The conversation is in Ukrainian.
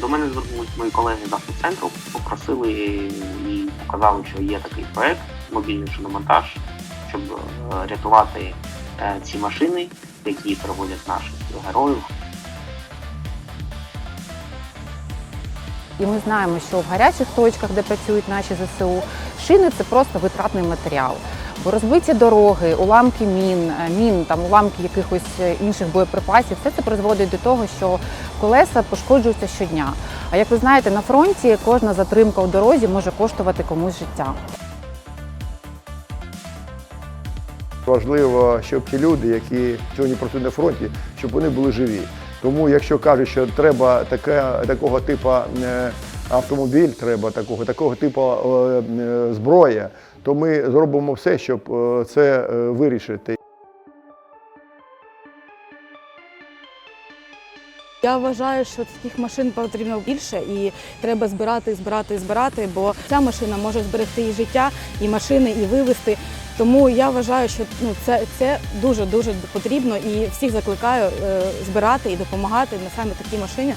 До мене звернулись мої колеги з автоцентру, попросили і показали, що є такий проект мобільний шиномонтаж, щоб е, рятувати е, ці машини, які перевозять наших героїв. І ми знаємо, що в гарячих точках, де працюють наші ЗСУ, шини це просто витратний матеріал. Бо розбиті дороги, уламки мін, е, мін, там уламки якихось інших боєприпасів, все це призводить до того, що колеса пошкоджуються щодня. А як ви знаєте, на фронті кожна затримка у дорозі може коштувати комусь життя. Важливо, щоб ті люди, які сьогодні працюють на фронті, щоб вони були живі. Тому, якщо кажуть, що треба таке, такого типу автомобіль, треба такого, такого типу е, е, зброя, то ми зробимо все, щоб це вирішити. Я вважаю, що таких машин потрібно більше і треба збирати, збирати, збирати, бо ця машина може зберегти і життя, і машини, і вивезти. Тому я вважаю, що ну це, це дуже дуже потрібно і всіх закликаю е, збирати і допомагати на саме такій машині,